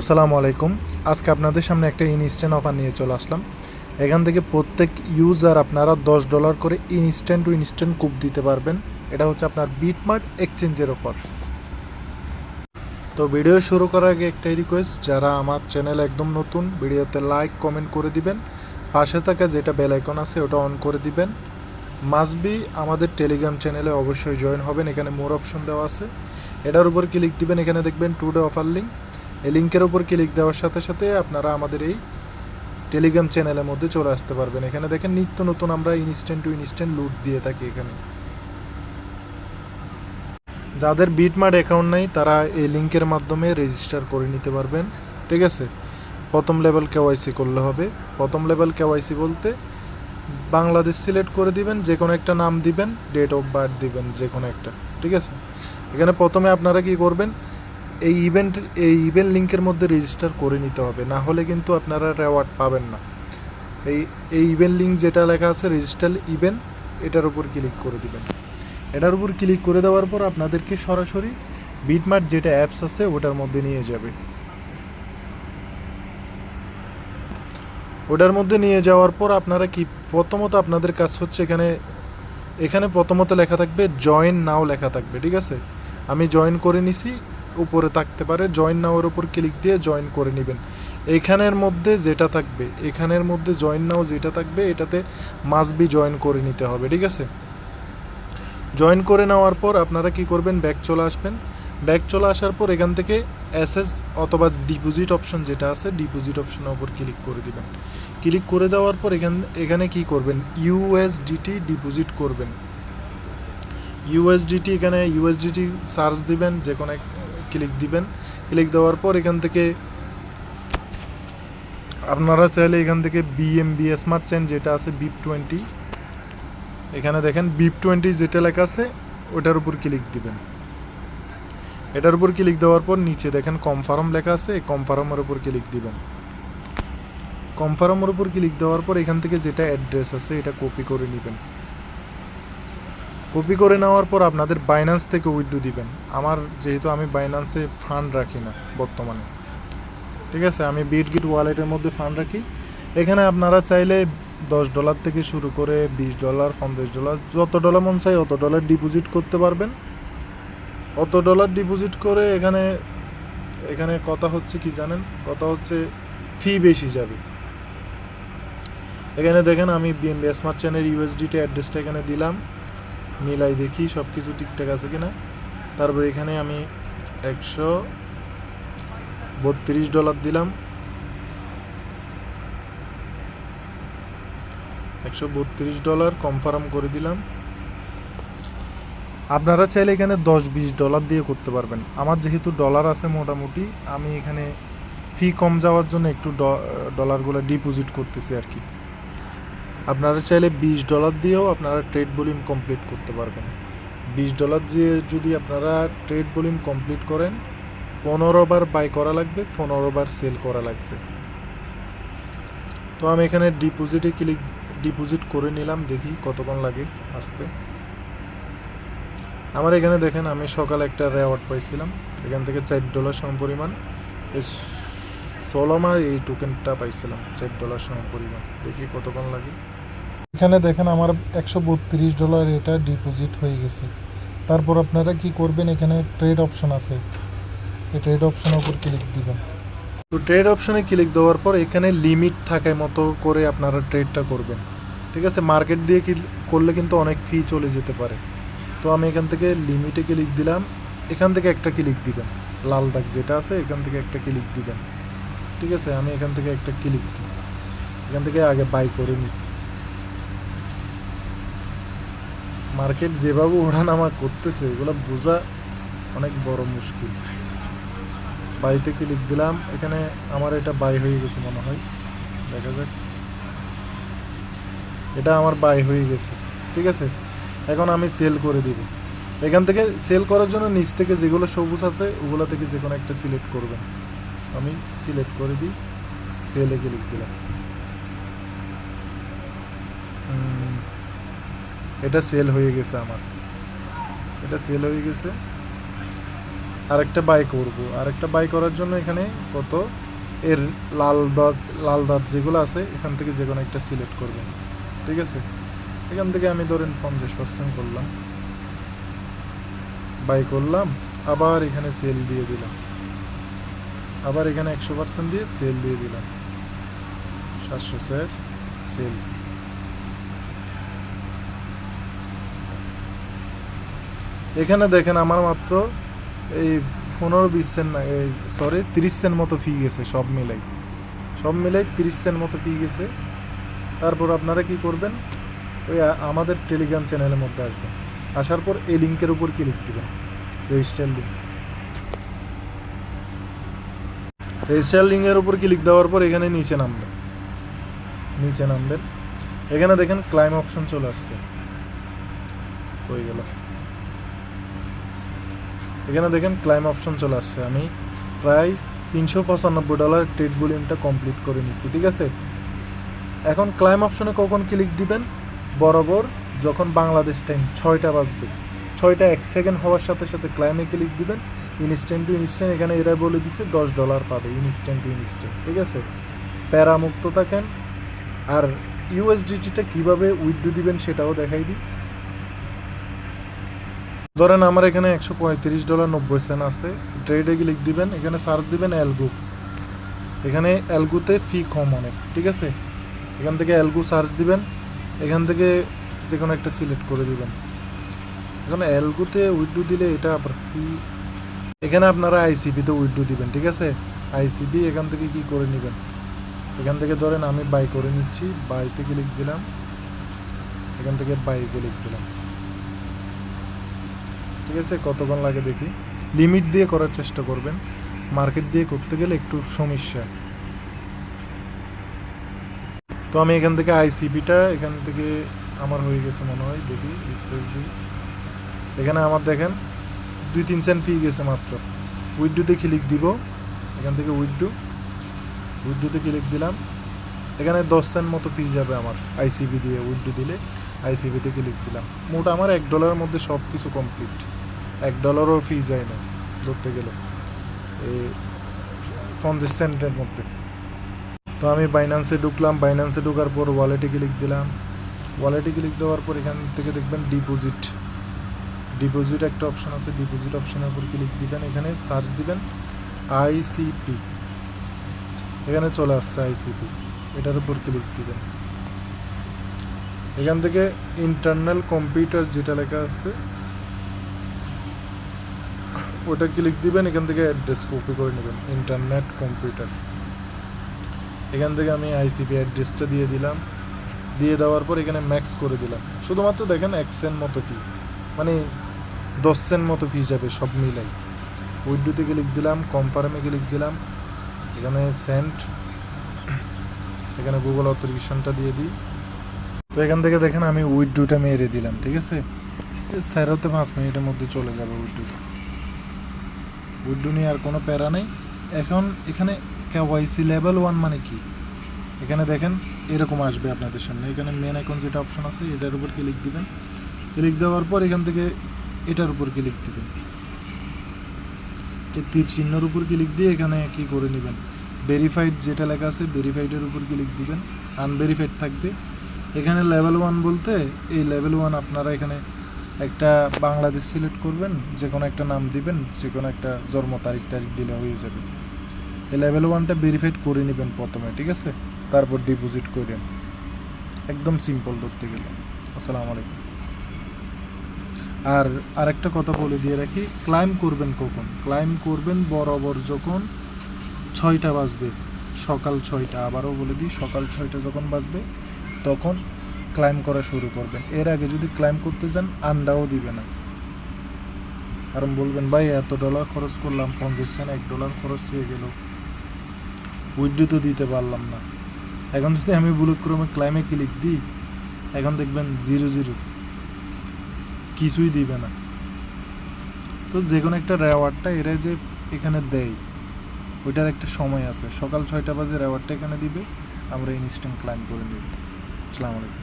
আসসালামু আলাইকুম। আজকে আপনাদের সামনে একটা ইনস্ট্যান্ট অফার নিয়ে চলে আসলাম। এখান থেকে প্রত্যেক ইউজার আপনারা দশ ডলার করে ইনস্ট্যান্ট টু ইনস্ট্যান্ট কুপ দিতে পারবেন। এটা হচ্ছে আপনার বিটমার্ট এক্সচেঞ্জের ওপর তো ভিডিও শুরু করার আগে একটাই রিকোয়েস্ট যারা আমার চ্যানেল একদম নতুন ভিডিওতে লাইক কমেন্ট করে দিবেন। পাশে থাকা যেটা বেল আইকন আছে, ওটা অন করে দিবেন। মাসবি আমাদের টেলিগ্রাম চ্যানেলে অবশ্যই জয়েন হবেন। এখানে মোর অপশন দেওয়া আছে। এটার উপর ক্লিক দিবেন। এখানে দেখবেন টুডে অফার লিঙ্ক এই লিঙ্কের উপর ক্লিক দেওয়ার সাথে সাথে আপনারা আমাদের এই টেলিগ্রাম চ্যানেলের মধ্যে চলে আসতে পারবেন। এখানে দেখেন নিত্য নতুন আমরা ইনস্ট্যান্ট টু ইনস্ট্যান্ট লুট দিয়ে থাকি এখানে। যাদের বিটমার্ট অ্যাকাউন্ট নেই, তারা এই লিঙ্কের মাধ্যমে রেজিস্টার করে নিতে পারবেন, ঠিক আছে? প্রথম লেভেল কেওয়াইসি করলে হবে। প্রথম লেভেল কেওয়াইসি বলতে বাংলাদেশ সিলেক্ট করে দিবেন যে কোনো একটা নাম দিবেন ডেট অফ বার্থ দিবেন যে কোনো একটা, ঠিক আছে? এখানে প্রথমে আপনারা কি করবেন এই ইভেন্ট এই ইভেন্ট লিঙ্কের মধ্যে রেজিস্টার করে নিতে হবে, না হলে কিন্তু আপনারা রেওয়ার্ড পাবেন না। এই এই ইভেন্ট লিঙ্ক যেটা লেখা আছে রেজিস্টার ইভেন্ট এটার উপর ক্লিক করে দিবেন। এটার উপর ক্লিক করে দেওয়ার পর আপনাদেরকে সরাসরি বিটমার্ট যেটা অ্যাপস আছে, ওটার মধ্যে নিয়ে যাবে। ওটার মধ্যে নিয়ে যাওয়ার পর আপনারা কি, প্রথমত আপনাদের কাজ হচ্ছে এখানে এখানে প্রথমত লেখা থাকবে জয়েন নাও লেখা থাকবে, ঠিক আছে? আমি জয়েন করে নিছি উপরে থাকতে পারে জয়েন নাওয়ের উপর ক্লিক দিয়ে জয়েন করে নেবেন। এখানের মধ্যে যেটা থাকবে, এখানের মধ্যে জয়েন নাও যেটা থাকবে, এটাতে মাস্ট বি জয়েন করে নিতে হবে, ঠিক আছে? জয়েন করে নেওয়ার পর আপনারা কি করবেন? ব্যাক চলে আসবেন। ব্যাক চলে আসার পর এখান থেকে এসএস অথবা ডিপোজিট অপশন যেটা আছে ডিপোজিট অপশনের উপর ক্লিক করে দিবেন। ক্লিক করে দেওয়ার পর এখান, এখানে কি করবেন? ইউএসডিটি ডিপোজিট করবেন। ইউএসডিটি এখানে ইউএসডিটি সার্চ দিবেন যে কোনো ক্লিক দিবেন। ক্লিক দেওয়ার পর এখান থেকে আপনারা চাইলে এখান থেকে বিএমবি স্মার্ট চেন যেটা আছে বিপ টোয়েন্টি এখানে দেখেন বিপ টোয়েন্টি যেটা লেখা আছে, ওটার উপর ক্লিক দিবেন। এটার উপর ক্লিক দেওয়ার পর নিচে দেখেন কনফার্ম লেখা আছে, এই কনফার্মের উপর ক্লিক দিবেন। কনফার্মের উপর ক্লিক দেওয়ার পর এখান থেকে যেটা অ্যাড্রেস আছে, এটা কপি করে নেবেন। কপি করে নেওয়ার পর আপনাদের বাইন্যান্স থেকে উইথড্রো দিবেন। আমার যেহেতু আমি বাইন্যান্সে ফান্ড রাখি না বর্তমানে। ঠিক আছে, আমি বিটগিট ওয়ালেটের মধ্যে ফান্ড রাখি। এখানে আপনারা চাইলে দশ ডলার থেকে শুরু করে বিশ ডলার পঞ্চাশ ডলার যত ডলার মন চাই অত ডলার ডিপোজিট করতে পারবেন। অত ডলার ডিপোজিট করে এখানে এখানে কথা হচ্ছে কি জানেন? কথা হচ্ছে ফি বেশি যাবে। এখানে দেখেন আমি বিএনবি স্মার্ট চ্যানেল ইউএসডিটি অ্যাড্রেসটা এখানে দিলাম। মিলাই দেখি সব কিছু ঠিকঠাক আছে কিনা। তারপর এখানে আমি একশো বত্রিশ ডলার দিলাম। একশো বত্রিশ ডলার কনফার্ম করে দিলাম। আপনারা চাইলে এখানে দশ বিশ ডলার দিয়ে করতে পারবেন। আমার যেহেতু ডলার আছে মোটামুটি, আমি এখানে ফি কম যাওয়ার জন্য একটু ডলারগুলো ডিপোজিট করতেছি আর কি। আপনারা চাইলে বিশ ডলার দিয়েও আপনারা ট্রেড ভলিউম কমপ্লিট করতে পারবেন। বিশ ডলার দিয়ে যদি আপনারা ট্রেড ভলিউম কমপ্লিট করেন, পনেরো বার বাই করা লাগবে, পনেরো বার সেল করা লাগবে। তো আমি এখানে ডিপোজিটে ক্লিক ডিপোজিট করে নিলাম, দেখি কতক্ষণ লাগে আসতে। আমার এখানে দেখেন, আমি সকালে একটা রেওয়ার্ড পাইছিলাম। এখান থেকে চার ডলার সম পরিমাণ। এই ষোলোমা এই টোকেনটা পাইছিলাম, চার ডলার সম পরিমাণ। দেখি কতক্ষণ লাগে। এখানে দেখেন আমার একশো বত্রিশ ডলার এটা ডিপোজিট হয়ে গেছে। তারপর আপনারা কি করবেন? এখানে ট্রেড অপশন আছে। এই ট্রেড অপশনের উপর ক্লিক দিবেন। তো ট্রেড অপশনে ক্লিক দেওয়ার পর এখানে লিমিট থাকার মতো করে আপনারা ট্রেডটা করবেন। ঠিক আছে? মার্কেট দিয়ে করলে কিন্তু অনেক ফি চলে যেতে পারে। তো আমি এখান থেকে লিমিটে ক্লিক দিলাম। এখান থেকে একটা ক্লিক দিবেন। লাল দাগ যেটা আছে, এখান থেকে একটা ক্লিক দিবেন। ঠিক আছে? আমি এখান থেকে একটা ক্লিক দিই এখান থেকে আগে বাই করে নিই মার্কেট যেভাবে ওঠানামা করতেছে, এগুলো বোঝা অনেক বড় মুশকিল। বাইতে ক্লিক দিলাম, এখানে আমার এটা বাই হয়ে গেছে মনে হয়। দেখা যাক। এটা আমার বাই হয়ে গেছে, ঠিক আছে? এখন আমি সেল করে দিব। এখান থেকে সেল করার জন্য নিচ থেকে যেগুলো সবুজ আছে, ওগুলো থেকে যে কোনো একটা সিলেক্ট করবেন। আমি সিলেক্ট করে দিই সেলে ক্লিক দিলাম। এটা সেল হয়ে গেছে আমার। এটা সেল হয়ে গেছে। আরেকটা বাই করব। আরেকটা বাই করার জন্য এখানে কত? এর লাল দত লাল দাঁত যেগুলো আছে, এখান থেকে যে কোনো একটা সিলেক্ট করবেন। ঠিক আছে? এখান থেকে আমি ধরেন পঞ্চাশ পার্সেন্ট করলাম। বাই করলাম। আবার এখানে সেল দিয়ে দিলাম। আবার এখানে একশো পার্সেন্ট দিয়ে সেল দিয়ে দিলাম। সাতশো স্যার সেল এখানে দেখেন আমার মাত্র এই পনেরো বিশ সেন্ট না, এই সরি তিরিশ সেন্ট মতো ফি গেছে সব মিলাই। সব মিলাই তিরিশ সেন্ট মতো ফি গেছে। তারপর আপনারা কি করবেন? ওই আমাদের টেলিগ্রাম চ্যানেলের মধ্যে আসবেন। আসার পর এই লিঙ্কের উপর ক্লিক দেবেন। রেজিস্টার লিঙ্ক রেজিস্টার লিঙ্কের উপর ক্লিক দেওয়ার পর এখানে নিচে নামবেন। নিচে নামবেন। এখানে দেখেন ক্লাইম অপশন চলে আসছে। হয়ে গেল? এখানে দেখেন ক্লাইম অপশন চলে আসছে। আমি প্রায় তিনশো পঁচানব্বই ডলার ট্রেড ভলিউমটা কমপ্লিট করে নিছি, ঠিক আছে? এখন ক্লাইম অপশনে কখন ক্লিক দিবেন? বরাবর যখন বাংলাদেশ টাইম ছয়টা বাজবে। ছয়টা এক সেকেন্ড হওয়ার সাথে সাথে ক্লাইমে ক্লিক দিবেন। ইনস্ট্যান্ট টু ইনস্ট্যান্ট এখানে এরা বলে দিছে দশ ডলার পাবে ইনস্ট্যান্ট টু ইনস্ট্যান্ট ঠিক আছে? প্যারামুক্ত থাকেন। আর ইউএসডিটিটা কীভাবে উইথড্রো দিবেন সেটাও দেখাই দিই। ধরেন আমার এখানে একশো পঁয়ত্রিশ ডলার নব্বই সেন্ট আছে। ট্রেডে লিখ দিবেন, এখানে সার্চ দিবেন অ্যালগু এখানে অ্যালগুতে ফি কম অনেক, ঠিক আছে? এখান থেকে অ্যালগু সার্চ দিবেন, এখান থেকে যে কোনো একটা সিলেক্ট করে দিবেন। এখন অ্যালগুতে উইড্রো দিলে এটা আবার ফি এখানে আপনারা আইসিবিতে উইড্রো দিবেন, ঠিক আছে? আইসিবি এখান থেকে কি করে নেবেন? এখান থেকে ধরেন আমি বাই করে নিচ্ছি বাইতে ক্লিক দিলাম। এখান থেকে বাইকে ক্লিক দিলাম। ঠিক আছে, কতক্ষণ লাগে দেখি। লিমিট দিয়ে করার চেষ্টা করবেন। মার্কেট দিয়ে করতে গেলে একটু সমস্যা। তো আমি এখান থেকে আইসিপিটা এখান থেকে আমার হয়ে গেছে মনে হয়, দেখি রিফ্রেশ দিই। এখানে আমার দেখেন, দুই তিন সেন্ট ফি গেছে মাত্র। উইড্রোতে ক্লিক দিব। এখান থেকে উইড্রো উইড্রোতে ক্লিক দিলাম। এখানে দশ সেন্ট মতো ফি যাবে আমার আইসিবি দিয়ে উইড্রো দিলে। আইসিবিতে ক্লিক দিলাম। মোট আমার এক ডলারের মধ্যে সব কিছু কমপ্লিট এক ডলারও ফি যায় না, ধরতে গেলে। এই পঞ্চাশ সেন্টের মধ্যে। তো আমি বাইন্যান্সে ঢুকলাম। বাইন্যান্সে ঢোকার পর ওয়ালেটে ক্লিক দিলাম। ওয়ালেটে ক্লিক দেওয়ার পর এখান থেকে দেখবেন ডিপোজিট ডিপোজিট একটা অপশন আছে। ডিপোজিট অপশনের উপর ক্লিক দিবেন। এখানে সার্চ দিবেন আইসিপি এখানে চলে আসছে আইসিপি এটার উপর ক্লিক দিবেন। এখান থেকে ইন্টারনাল কম্পিউটার যেটা লেখা আছে ওটা ক্লিক দিবেন, এখান থেকে অ্যাড্রেস কপি করে নেবেন ইন্টারনেট কম্পিউটার এখান থেকে আমি আইসিপি অ্যাড্রেসটা দিয়ে দিলাম। দিয়ে দেওয়ার পর এখানে ম্যাক্স করে দিলাম। শুধুমাত্র দেখেন এক সেন্ট মতো ফি মানে দশ সেন্ট মতো ফি যাবে, সব মিলাই। উইড্রোতে ক্লিক দিলাম কনফার্মে ক্লিক দিলাম। এখানে সেন্ট এখানে গুগল অথরিকেশনটা দিয়ে দিই। তো এখান থেকে দেখেন আমি উইড্রোটা মেরে দিলাম, ঠিক আছে? স্যারতে পাঁচ মিনিটের মধ্যে চলে যাবে উইড্রোটা উইড্রো নিয়ে আর কোনো প্যারা নেই। এখন এখানে কেওয়াইসি লেভেল ওয়ান মানে কি? এখানে দেখেন, এরকম আসবে আপনাদের সামনে। এখানে মেন এখন যেটা অপশন আছে, এটার উপর ক্লিক দিবেন। ক্লিক দেওয়ার পর এখান থেকে এটার উপর ক্লিক দিবেন। এই তীর চিহ্নর উপর ক্লিক দিয়ে এখানে কি করে নেবেন? ভেরিফাইড যেটা লেখা আছে ভেরিফাইডের উপর ক্লিক দিবেন। আনভেরিফাইড থাকবে। এখানে লেভেল ওয়ান বলতে, এই লেভেল ওয়ান আপনারা এখানে একটা বাংলাদেশ সিলেক্ট করবেন, যে কোনো একটা নাম দিবেন, যে কোনো একটা জন্ম তারিখ তারিখ দিলে হয়ে যাবে। এই লেভেল ওয়ানটা ভেরিফাইড করে নেবেন প্রথমে, ঠিক আছে? তারপর ডিপোজিট করেন। একদম সিম্পল ধরতে গেলে। আসসালামু আলাইকুম। আর আরেকটা কথা বলে দিয়ে রাখি ক্লাইম করবেন কখন? ক্লাইম করবেন বরাবর যখন ছয়টা বাজবে, সকাল ছয়টা। আবারও বলে দিই, সকাল ছয়টা যখন বাজবে, তখন ক্লাইম করা শুরু করবেন। এর আগে যদি ক্লাইম করতে যান, আন্ডাও দিবে না। কারণ বলবেন, ভাই, এত ডলার খরচ করলাম, পঞ্চাশ সেন্ট এক ডলার খরচ হয়ে গেল। উইড্রো তো দিতে পারলাম না। এখন যদি আমি বুলক্রমে ক্লাইমে ক্লিক দিই, এখন দেখবেন জিরো জিরো কিছুই দিবে না। তো যে কোনো একটা রেওয়ার্ডটা এরা যে এখানে দেয়, ওইটার একটা সময় আছে। সকাল ছয়টা বাজে রেওয়ার্ডটা এখানে দিবে, আমরা ইনস্ট্যান্ট ক্লাইম করে নেব। আসসালামু আলাইকুম।